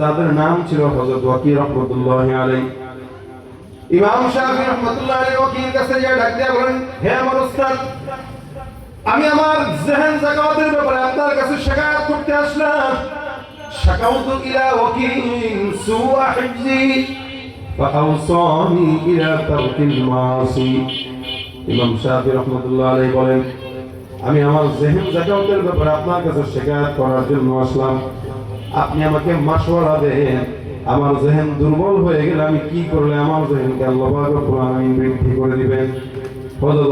তাদের নাম ছিল হযরত ওয়াকির রাহমাতুল্লাহ আলাইহি। ইমাম শাফি রাহমাতুল্লাহ আলাইহি ওয়াকির কাছে গিয়ে ডাক দিয়ে বলেন, হে আমার উস্তাদ, আমি আমার জেহেন জাকাতের ব্যাপারে আপনার কাছে শিকায়ত করতে আসলাম। শাকাউতু ইলা ওয়াকিল সুআ হিফজি ফাআওসানি ইলা তারকিল মাসি। ইমাম শাফি রহমতুল্লাহ আলাইহি বলেন, আমি আমার জেহেন জাকাতের ব্যাপারে আপনার কাছে শিকায়ত করার জন্য আসলাম। আপনি আমাকে মাসওয়ারা দেন আমার জেহেন দুর্বল হয়ে গেলে আমি কি করলে আমার জেহেনকে আল্লাহ বৃদ্ধি করে দিবেন? যখন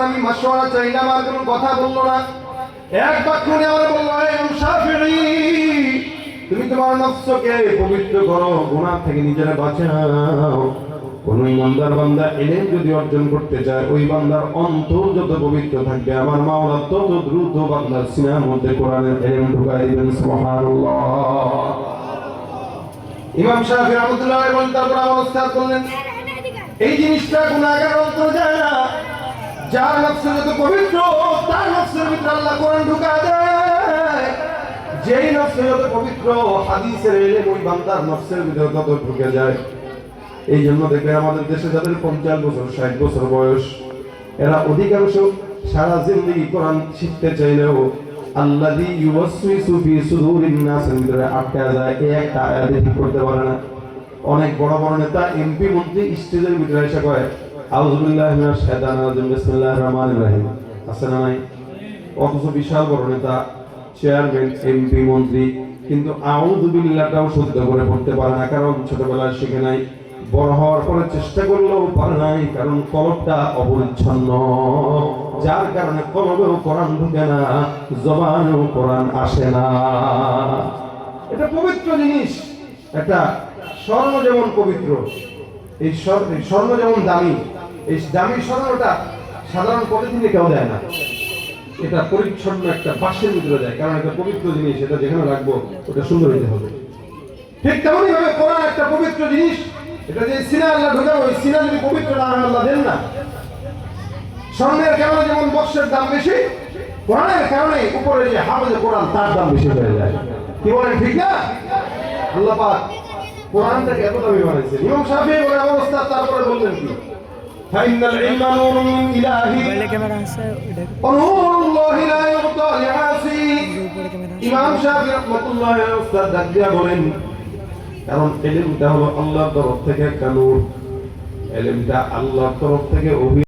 আমি কোনো কথা এক আমার তুমি তোমার নফসকে পবিত্র করো, গুনাহ থেকে নিজেরা বাঁচাও। কোন ইমানদার বান্দা এলেম যদি অর্জন করতে চায়, ওই বান্দার অন্তর যত পবিত্র থাকবে। আমার মাওলা তত দ্রুত বান্দার সিনার মধ্যে কোরআনের এলেম ঢুকাই দিবেন, সুবহানাল্লাহ। ইমাম শাফি তারপর আমার এই জিনিসটা অন্তর যায় না। যার নফস যত পবিত্র, তার নফসের ভিতরে আল্লাহ কোরআন ঢুকা যেই নফস যত পবিত্র, হাদিসের এলে ওই বান্দার নফসের ভিতরে তত ঢুকে যায়। এই জন্য দেখবে আমাদের দেশে যাদের পঞ্চাশ বছর, ষাট বছর বয়স, এরা অধিকাংশ সারা জিন্দগি কোরআন শিখতে চাইলেও আল্লাযী ইউওয়াসওয়িসু ফি যায় একটা করতে পারে না। অনেক বড় বড় নেতা এমপি মন্ত্রী, স্টেজের ভিতরে এসে আছে না নাই? অথচ বিশাল বড় নেতা মন্ত্রী, কিন্তু শুদ্ধ করে পড়তে পারে না, কারণ ছোটবেলায় শিখে নাই। বড় হওয়ার পরে চেষ্টা করলেও পারে নাই, কারণ কলবটা অপরিচ্ছন্ন। যার কারণে কলবেও কোরআন ঢুকে না, জবানেও কোরআন আসে না। এটা পবিত্র জিনিস। একটা স্বর্ণ যেমন পবিত্র, এই স্বর- স্বর্ণ যেমন দামি, এই দামি স্বর্ণটা সাধারণ পলিথিনে কেউ দেয় না। এটা পরিচ্ছন্ন একটা বাসের ভিতরে দেয়, কারণ এটা পবিত্র জিনিস, এটা যেখানে রাখব, ওটা সুন্দর হতে হবে। ঠিক তেমনই ভাবে কোরআন একটা পবিত্র জিনিস। এটা যে সিনা আল্লাহ ঢুকাবো ওই সিনা যদি পবিত্র না আল্লাহ দেন না। সামনের কারণে যেমন বক্সের দাম বেশি কোরআনের কারণে উপরে যে হাফেজে কোরআন তার দাম বেশি হয়ে যায়। কি বলেন ঠিক না? আল্লাহ পাক কোরআনটাকে এত দামি বানাইছেন। ইমাম সাহেব বলে অবস্থা তারপরে বললেন কি? ফাইনাল ইলমা নূরুন ইলাহি। বলে ক্যামেরা আছে নূরুল্লাহি লা ইমাম সাহেব রাহমাতুল্লাহি আলাইহি উস্তাদ বলেন কারণ এলিমটা হলো আল্লাহর তরফ থেকে একটা নূর। এলিমটা আল্লাহর তরফ থেকে অভি